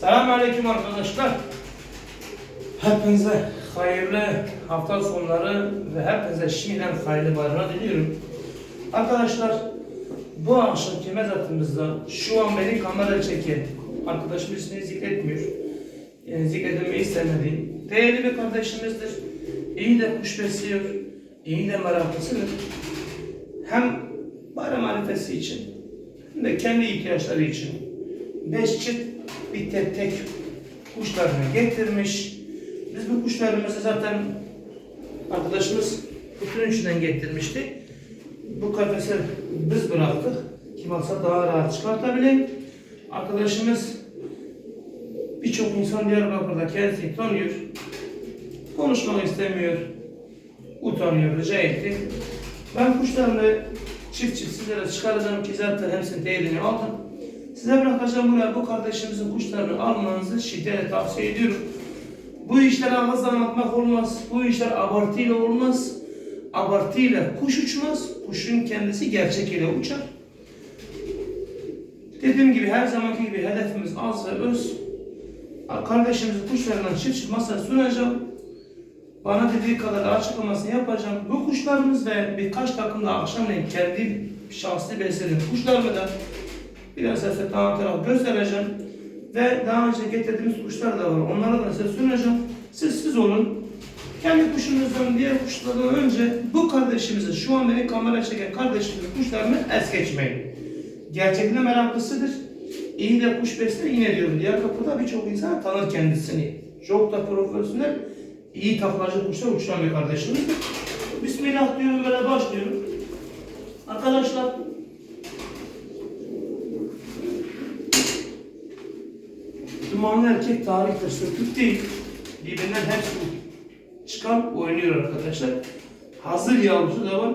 Selamünaleyküm arkadaşlar. Hepinize hayırlı hafta sonları ve hepinize şimdiden hayırlı bayramlar diliyorum. Arkadaşlar bu akşamki mezatımızda şu an beni kamera çeken arkadaşım ismini zikretmiyor. Yani zikredilmeyi istemedi. Değerli bir kardeşimizdir. İyi de kuş besliyor. iyi de meraklısıdır. Hem bayram arifesi için hem de kendi ihtiyaçları için beş çift bir tek tek kuşlarını getirmiş. Biz bu kuşlarımızı zaten arkadaşımız kutunun içinden getirmişti. Bu kafesi biz bıraktık. Kim alsa daha rahat çıkartabilir. Arkadaşımız birçok insan Diyarbakır'da kendisini tanıyor. Konuşmak istemiyor. Utanıyor, rica etti. Ben kuşlarını çift çift sizlere çıkaracağım ki zaten hepsinin teyidini aldım. Size bırakacağım buraya bu kardeşimizin kuşlarını almanızı şiddetle tavsiye ediyorum. Bu işler ağızla anlatmak olmaz. Bu işler abartıyla olmaz. Abartıyla kuş uçmaz. Kuşun kendisi gerçek ile uçar. Dediğim gibi her zamanki gibi hedefimiz az ve öz. Kardeşimizin kuşlarından çift çift masaya sunacağım. Bana dediği kadar açıklamasını yapacağım. Bu kuşlarımız ve birkaç takım da akşamleyin kendi şahsi beslediğim kuşlarımı da biraz size tanıtarak göstereceğim. Ve daha önce getirdiğimiz kuşlar da var. Onları da size sunacağım. Siz siz olun. Kendi kuşunuzdan diğer kuşlardan önce bu kardeşimizin, şu an beni kamera çeken kardeşimizin kuşlarını es geçmeyin. Gerçekten meraklısıdır. İyi de kuş besler yine diyorum. Diğer kapıda birçok insan tanır kendisini. Çok da profesyonel, iyi taklacı kuşlar uçuran bir kardeşimizdir. Bismillah diyorum böyle başlıyorum. Arkadaşlar Dumanlı erkek tarihtir, sökük değil. Birbirinden hepsi çıkan oynuyor arkadaşlar. Hazır yavrusu da var.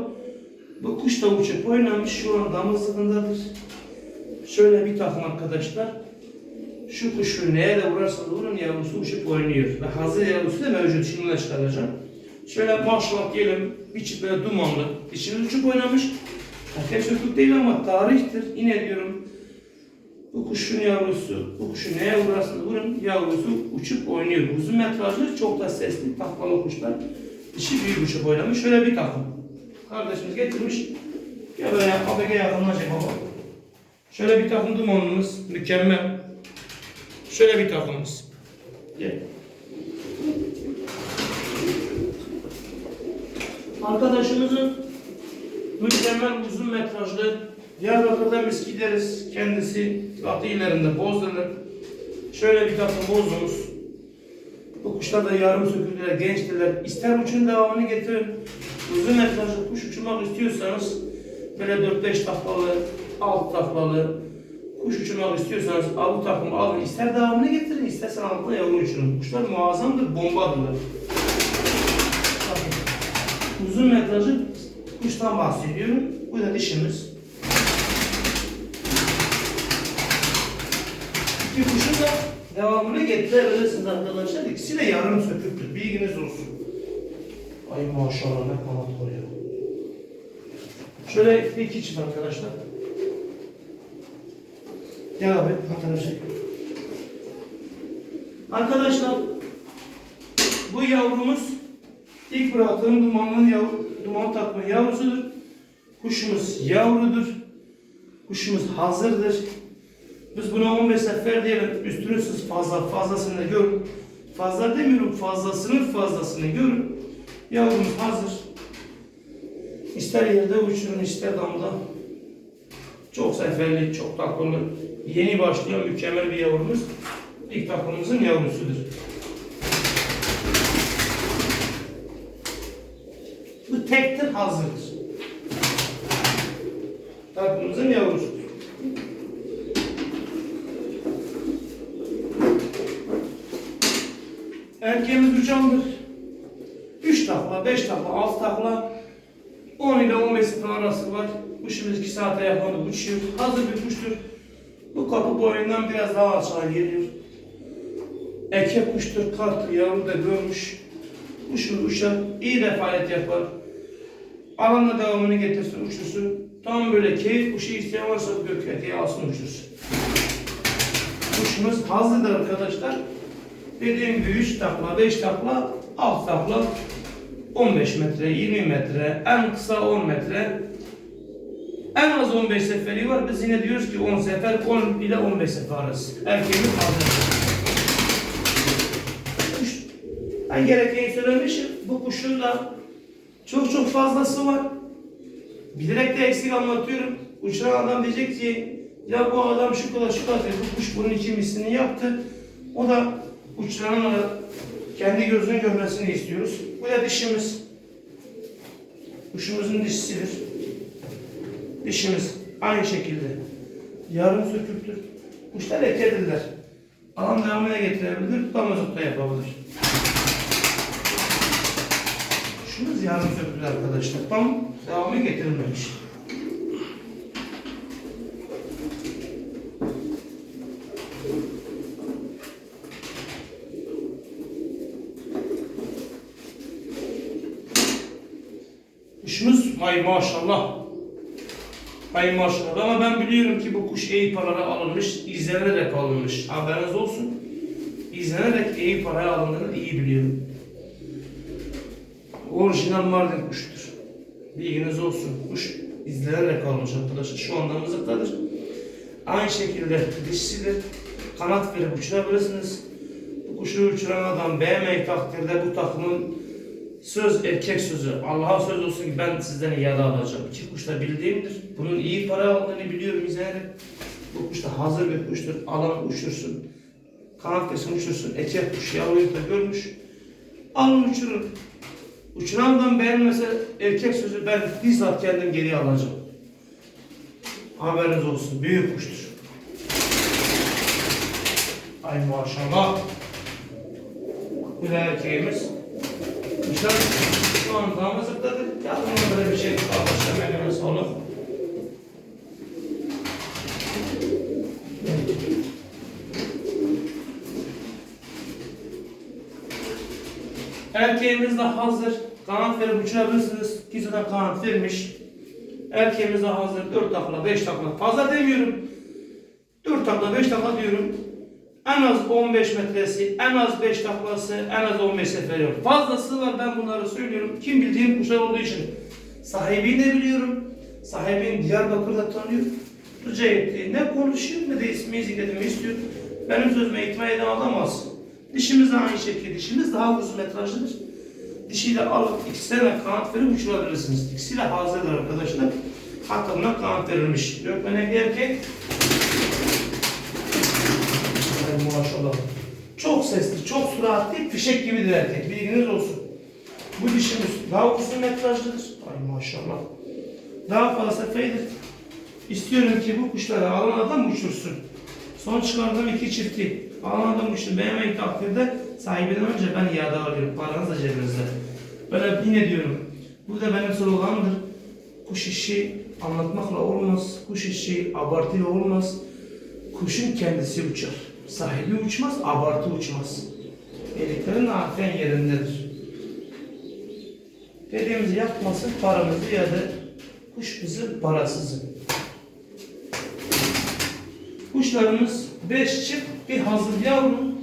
Bu kuş da uçup oynamış, şu an damızlığındadır. Şöyle bir takım arkadaşlar. Şu kuşu neye de vurarsanız vurun yavrusu uçup oynuyor. Ve hazır yavrusu da mevcut. Şimdi onu çıkaracağım. Şöyle maşallah diyelim bir çift böyle dumanlı. Dişiniz uçup oynamış. Erkek sökük değil ama tarihtir. Yine diyorum bu kuşun yavrusu, bu kuşu neye vurarsanız vurun, yavrusu uçup oynuyor. Uzun metrajlı, çok da sesli, taklalı kuşlar. Dişi büyük uçup oynamış. Şöyle bir takım. Kardeşimiz getirmiş. Ya böyle ABG yakınlaşacak baba. Şöyle bir takım dumanımız, mükemmel. Şöyle bir takımımız. Gel. Arkadaşımızın mükemmel uzun metrajlı Diyarbakır'da biz gideriz. Kendisi batı illerinde bozdurulur. Şöyle bir takım bozduğumuz. Bu kuşlar da yarım söküldüler, gençtiler. İster uçun devamını getirin. Uzun metrajlı kuş uçurmak istiyorsanız böyle 4-5 taklalı, 6 taklalı kuş uçurmak istiyorsanız al bu alın. İster devamını getirin, istersen altına yavru uçurun. Kuşlar muazzamdır, bombadırlar. Uzun metrajlı kuştan bahsediyorum. Bu da dişimiz. Bir kuşun da devamını getirebilirsiniz arkadaşlar. İkisi de yarım söküktür. Bilginiz olsun. Ay maşallah ne kanat ya. Şöyle iki çift arkadaşlar. Gel abi arkadaşlar. Arkadaşlar bu yavrumuz ilk bıraktığım dumanın yavru, duman takma yavrusudur. Kuşumuz yavrudur. Kuşumuz hazırdır. Biz buna 15 sefer diyelim. Üstünü siz fazla fazlasını görün. Fazla demiyorum fazlasının fazlasını görün. Yavrumuz hazır. İster yerde uçurun ister damda. Çok seferli, çok takımlı. Yeni başlayan mükemmel bir yavrumuz. İlk takımımızın yavrusudur. Bu tektir hazırdır. Takımımızın yavrusudur. Uçandır. 3 takla, 5 takla, 6 takla, 10 ile 15 sefer arası var. Kuşumuz 2 saate yakın uçuyor. Hazır bir kuştur. Bu kapı boyundan biraz daha aşağı geliyor. Erkek kuştur, kartır, yavru da görmüş. Kuşumuz uçar, iyi de faaliyet yapar. Alanla devamını getirsin, uçursun. Tam böyle keyif kuşu isteyen varsa gök eteği alsın uçursun. kuşumuz hazırdır arkadaşlar. Dediğim gibi 3 takla, 5 takla, alt takla 15 metre, 20 metre, en kısa 10 metre. En az 15 seferi var. Biz yine diyoruz ki 10 sefer, 10 ile 15 sefer arası. Erkeğimiz. Kuş, ben gerekeni söylemişim. Bu kuşun da çok çok fazlası var. Bilerek de eksik anlatıyorum. Uçuran adam diyecek ki ya bu adam şu kadar şu kadar bu kuş bunun iki mislini yaptı. O da uçuranın da kendi gözünün görmesini istiyoruz. Bu da dişimiz. Kuşumuzun dişisidir. Dişimiz aynı şekilde. Yarım söküktür. Kuşlar erkedirler. Alan devamına getirebilir, damızlık da yapabilir. Kuşumuz yarım söküktür arkadaşlar. Tam devamı getirilmemiş. Kuşumuz ay maşallah. Ay maşallah ama ben biliyorum ki bu kuş iyi paralara alınmış, izlenerek alınmış. Haberiniz olsun. İzlenerek iyi paraya alındığını iyi biliyorum. Orijinal Mardin kuşudur. Bilginiz olsun. Kuş izlenerek alınmış arkadaşlar. Şu anda mızıktadır. Aynı şekilde dişsidir. Kanat verip uçurabilirsiniz. Bu kuşu uçuran adam beğenmeyi takdirde bu takımın söz erkek sözü. Allah'a söz olsun ki ben sizden iade alacağım. İki kuş da bildiğimdir. Bunun iyi para aldığını biliyorum izleyerek. Bu kuş da hazır bir kuştur. Alan uçursun. Kanat kesin uçursun. Erkek kuş yavruyu da görmüş. Alın uçurun. Uçuran adam beğenmese erkek sözü ben bizzat kendim geri alacağım. Haberiniz olsun. Büyük kuştur. Ay maşallah. Bu da erkeğimiz. Kuşlar şu an damızlıktadır. Yakında böyle bir şey kalmışlar. Elime sağlık. Erkeğimiz de hazır. Verip uçurabilirsiniz. İkisi de kanat vermiş. Erkeğimiz de hazır. 4 takla, 5 takla. Fazla demiyorum. 4 takla, 5 takla diyorum. En az 15 metresi, en az 5 taklası, en az 15 seferi. Fazlası var ben bunları söylüyorum. Kim bildiğim kuşlar olduğu için. Sahibini de biliyorum. Sahibini Diyarbakır'da tanıyor. Rica etti. Ne konuşuyor ne de ismi zikretimi istiyor. Benim sözüme itimat eden alamaz. Dişimiz de aynı şekilde. Dişimiz daha uzun metrajlıdır. Dişiyle alıp ikisine kanat verip uçurabilirsiniz. İkisiyle hazırdır arkadaşlar. Buna kanat verilmiş. Gökmenek erkek. Ay maşallah. Çok süratli, fişek gibidir erkek. Bilginiz olsun. Bu dişimiz daha uzun metrajlıdır. Ay maşallah. Daha fazla feydir. İstiyorum ki bu kuşları alan adam uçursun. Son çıkardığım iki çifti alan adam uçursun. Beğenmeyi takdirde sahibinden önce ben iade alıyorum. Paranız da cebinizde. Böyle yine diyorum. Bu da benim sloganımdır. Kuş işi anlatmakla olmaz. Kuş işi abartıyla olmaz. Kuşun kendisi uçar. Sahibi uçmaz, abartı uçmaz. Dediklerin afen yerindedir. Dediğimizi yapmasın, paramızı yedi. Kuş bizi parasızın. Kuşlarımız 5 çift, bir hazır yavru.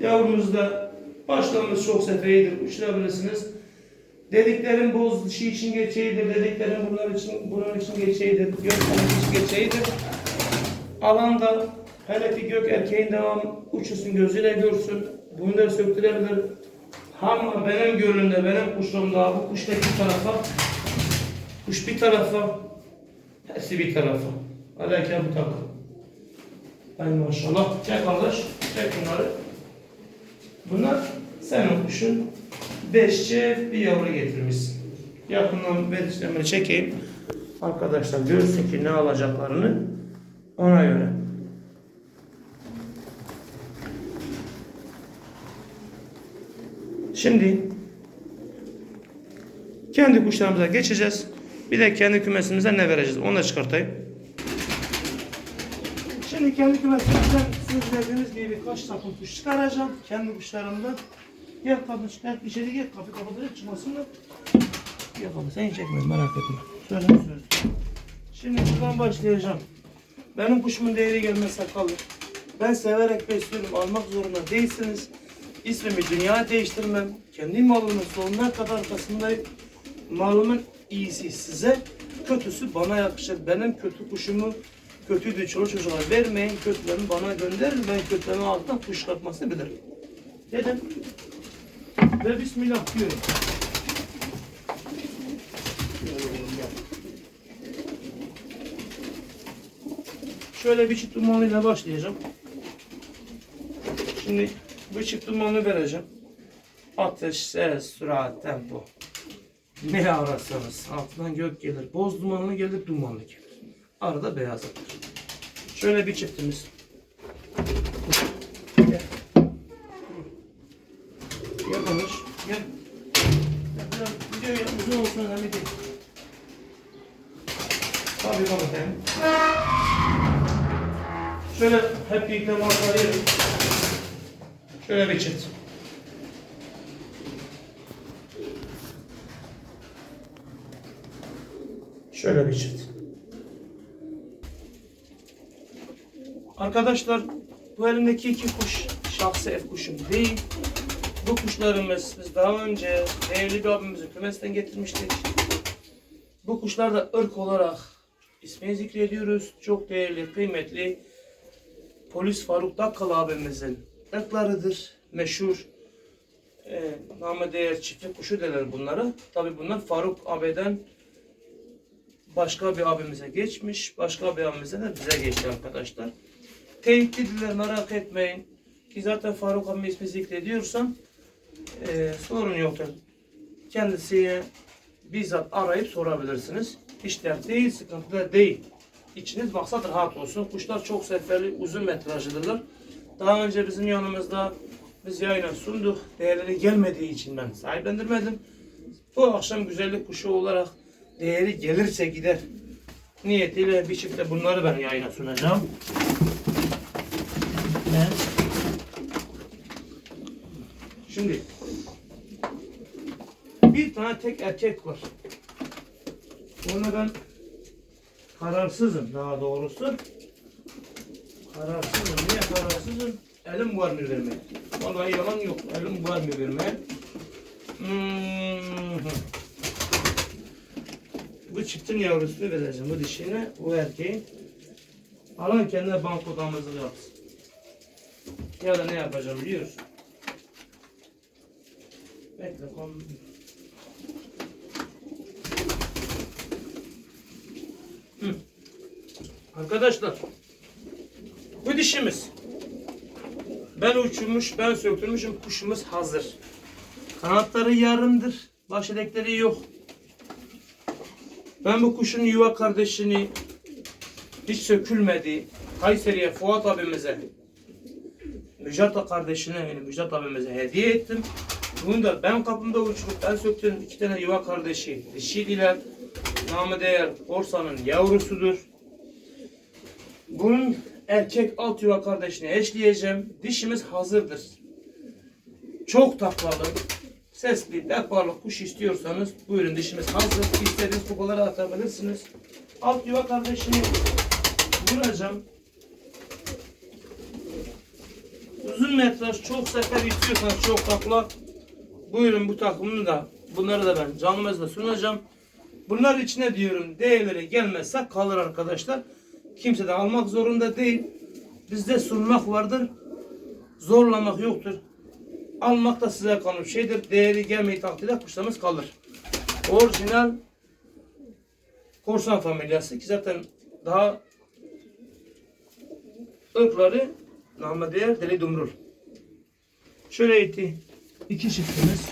Yavrumuz da başlarımız çok seferidir, uçurabilirsiniz. Dediklerim boz dişi için geçeğidir, dediklerim bunlar için, bunun için geçeğidir, gök için geçeğidir. Alanda hele ki gök erkeğin devam uçursun gözüyle görsün. Da söktürebilir. Ama benim gönlümde, benim kuşluğumda bu kuş bir tarafa, kuş bir tarafa, hepsi bir tarafa. Aleyken bu tarafa. Ay maşallah. Çek kardeş, çek bunları. Bunlar senin kuşun beşçe bir yavru getirmişsin. Yakından ben işlemini çekeyim. Arkadaşlar görsün ki ne alacaklarını ona göre. Şimdi kendi kuşlarımıza geçeceğiz. Bir de kendi kümesimize ne vereceğiz onu da çıkartayım. Şimdi kendi kümesimizden siz dediğiniz gibi birkaç takım kuş çıkaracağım. Kendi kuşlarımdan. Gel kadın gel içeri gel kapı kapatıcı çıkmasınlar. Gel kadın sen çekme merak etme. Söyle söyle. Şimdi buradan başlayacağım. Benim kuşumun değeri gelmez sakalı. Ben severek besliyorum. Almak zorunda değilsiniz. İsmimi dünya değiştirmem. Kendi malımın sonuna kadar arkasındayım. Malımın iyisi size, kötüsü bana yakışır. Benim kötü kuşumu kötüydü çoluk çocuğa vermeyin. Kötülerini bana gönderin. Ben kötülerin altından kuş çıkartmasını bilirim. Dedim. Ve Bismillah diyorum. Şöyle bir çift dumanıyla başlayacağım. Şimdi bu çift dumanı vereceğim. Ateş, ses, sürat, tempo. Ne ararsanız altından gök gelir. Boz dumanlı gelir, dumanlı gelir. Arada beyaz akar. Şöyle bir çiftimiz. Gel. Gel konuş. Gel. Uzun olsun önemli değil. Tabii kapatayım. Şöyle hep birlikte markalayalım. Şöyle bir çift. Şöyle bir çift. Arkadaşlar bu elimdeki iki kuş şahsi ev kuşum değil. Bu kuşlarımız biz daha önce değerli bir abimizi kümesten getirmiştik. Bu kuşlar da ırk olarak ismini zikrediyoruz. Çok değerli, kıymetli Polis Faruk Dakkalı abimizin ırklarıdır. Meşhur e, namı değer çiftlik kuşu derler bunları. Tabi bunlar Faruk abiden başka bir abimize geçmiş. Başka bir abimize de bize geçti arkadaşlar. Teyitlidirler merak etmeyin. Ki zaten Faruk abim ismi zikrediyorsam e, sorun yoktur. Kendisine bizzat arayıp sorabilirsiniz. Dert değil, sıkıntı da değil. İçiniz maksat rahat olsun. Kuşlar çok seferli, uzun metrajlıdırlar. Daha önce bizim yanımızda biz yayına sunduk. Değerleri gelmediği için ben sahiplendirmedim. Bu akşam güzellik kuşu olarak değeri gelirse gider. Niyetiyle bir çift de bunları ben yayına sunacağım. Şimdi bir tane tek erkek var. Onu ben kararsızım daha doğrusu. Kararsızım. Niye kararsızım? Elim var mı vermeye? Vallahi yalan yok. Elim var mı vermeye? Hmm. Bu çiftin yavrusunu vereceğim. Bu dişini, o erkeğin. Alan kendine banko damızlık yapsın. Ya da ne yapacağım biliyorsun. Bekle kom. Arkadaşlar bu ben uçurmuş ben söktürmüşüm kuşumuz hazır. Kanatları yarımdır. Baş edekleri yok. Ben bu kuşun yuva kardeşini hiç sökülmedi. Kayseri'ye Fuat abimize Müjdat kardeşine yani Müjdat abimize hediye ettim. Bunu da ben kapımda uçurup ben söktüm. iki tane yuva kardeşi dişiydiler. Namı değer Korsa'nın yavrusudur. Bunun erkek alt yuva kardeşini eşleyeceğim. Dişimiz hazırdır. Çok taklalı, sesli, defalı kuş istiyorsanız buyurun dişimiz hazır. İstediğiniz kupaları atabilirsiniz. Alt yuva kardeşini vuracağım. Uzun metraj çok sefer istiyorsanız çok takla. Buyurun bu takımını da bunları da ben canlı sunacağım. Bunlar içine diyorum değerleri gelmezse kalır arkadaşlar. Kimse de almak zorunda değil. Bizde sunmak vardır. Zorlamak yoktur. Almak da size kalmış şeydir. Değeri gelmeyi takdirde kuşlarımız kalır. Orijinal korsan familyası ki zaten daha ırkları namı değer deli dumrul. Şöyle iti iki çiftimiz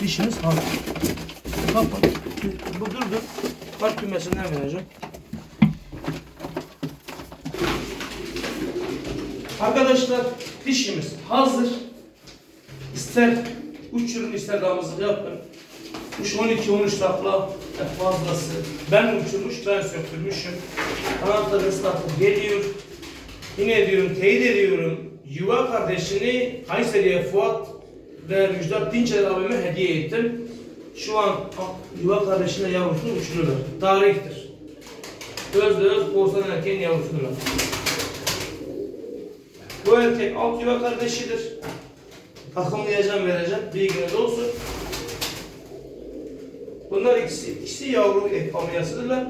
dişimiz hazır. Kapat. Bu durdu. Park kümesinden vereceğim. Arkadaşlar dişimiz hazır. İster uçurun ister damızlık yapın. Kuş 12-13 takla en fazlası. Ben uçurmuş ben söktürmüşüm. Kanatları ıslatıp geliyor. Yine diyorum teyit ediyorum. Yuva kardeşini Kayseri'ye Fuat ve Müjdat Dinçer abime hediye ettim. Şu an yuva kardeşine yavrusunu uçuruyorlar. Tarihtir. Özde öz korsan erkeğin yavrusudur. Bu erkek alt yuva kardeşidir. Takımlayacağım vereceğim. Bilginiz olsun. Bunlar ikisi, ikisi yavru ameliyasıdırlar.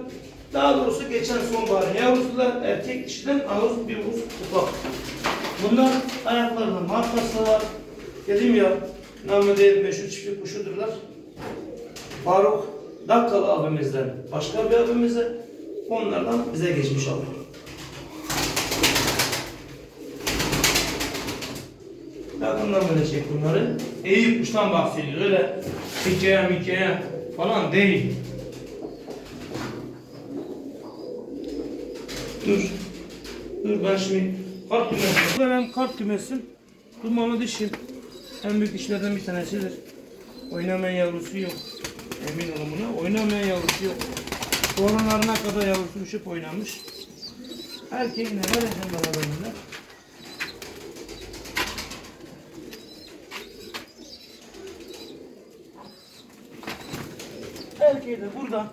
Daha doğrusu geçen sonbaharın yavrusular erkek dişiden ağız bir buz ufak. Bunlar ayaklarında markası var. Dedim ya, namı değil meşhur çiftlik kuşudurlar. Faruk Dakkalı abimizden başka bir abimize onlardan bize geçmiş oldu. Yakından böyle çek bunları. İyi kuştan bahsediyor. Öyle hikaye hikaye falan değil. Dur. Dur ben şimdi kart kümesi. Bu benim kart kümesim. Dumanlı dişim. En büyük dişlerden bir tanesidir. Oynamayan yavrusu yok. Emin olun buna. Oynamayan yavrusu yok. Sonralarına kadar yavrusu uçup oynamış. Erkeğinle vereceğim beraberinde. Erkeği de buradan.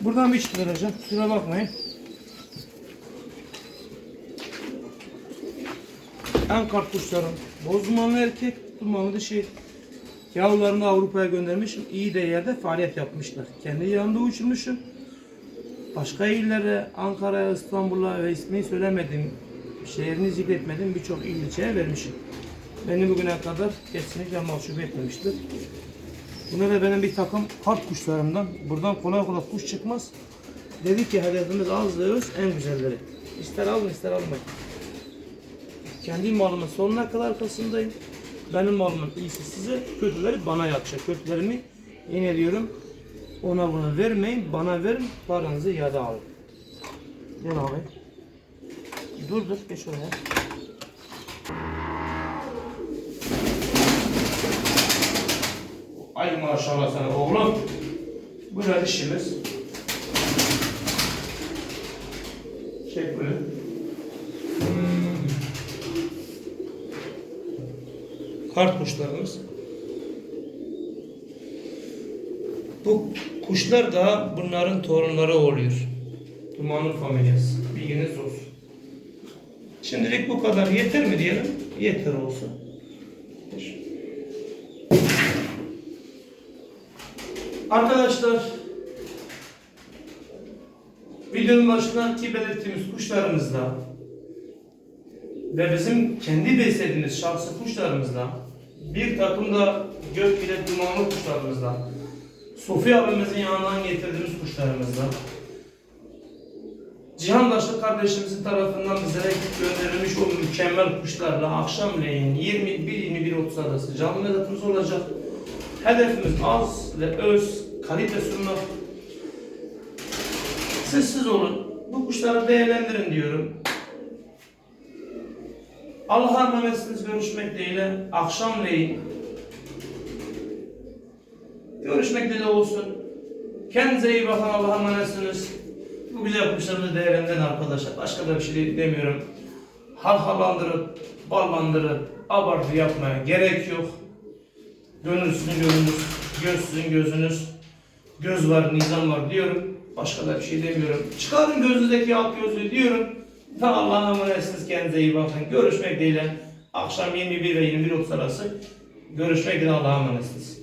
Buradan bir çıkaracağım. Kusura bakmayın. En kart kuşlarım. Bozdumanlı erkek, dumanlı dişi. Yavrularını Avrupa'ya göndermişim. İyi de yerde faaliyet yapmışlar. Kendi yanında uçurmuşum. Başka illere, Ankara'ya, İstanbul'a ve ismini söylemedim, şehrini zikretmedim birçok il ilçeye vermişim. Beni bugüne kadar kesinlikle mahcup etmemiştir. Bunlar da benim bir takım kart kuşlarımdan. Buradan kolay kolay kuş çıkmaz. Dedik ki hedefimiz az öz en güzelleri. İster alın ister almayın. Kendi malımın sonuna kadar arkasındayım. Benim malımın iyisi size, kötüleri bana yakışır. Kötülerimi yine diyorum ona bunu vermeyin, bana verin, paranızı iade alın. Gel abi. Dur dur, geç oraya. Ay maşallah sana oğlum. Bu da dişimiz. Çek bunu. Kart kuşlarımız. Bu kuşlar da bunların torunları oluyor. Dumanlı familyası. Bilginiz olsun. Şimdilik bu kadar yeter mi diyelim? Yeter olsun. Arkadaşlar videonun başındaki belirttiğimiz kuşlarımızda ve bizim kendi beslediğimiz şahsi kuşlarımızda bir takım da gök ile dumanlı kuşlarımızda Sofi abimizin yanından getirdiğimiz kuşlarımızda Cihan Daşlı kardeşimizin tarafından bizlere gönderilmiş o mükemmel kuşlarla akşamleyin 21-21.30 arası canlı mezatımız olacak. Hedefimiz az ve öz, kalite sunmak. Siz siz olun. Bu kuşları değerlendirin diyorum. Allah'a emanetsiniz görüşmek dileğiyle. Akşamleyin. Görüşmek dileğiyle olsun. Kendinize iyi bakın. Allah'a emanetsiniz. Bu güzel kuşlarımızı değerlendirin arkadaşlar. Başka da bir şey demiyorum. Halhalandırıp, ballandırıp, abartı yapmaya gerek yok. Gönülsün gönlünüz, gözsün gözünüz, göz var, nizam var diyorum. Başka da bir şey demiyorum. Çıkarın gözünüzdeki alt gözlüğü diyorum. Ve Allah'a emanetsiniz. Kendinize iyi bakın. Görüşmek dileğiyle. Akşam 21 ve 21.30 arası görüşmek dileğiyle Allah'a emanetsiniz.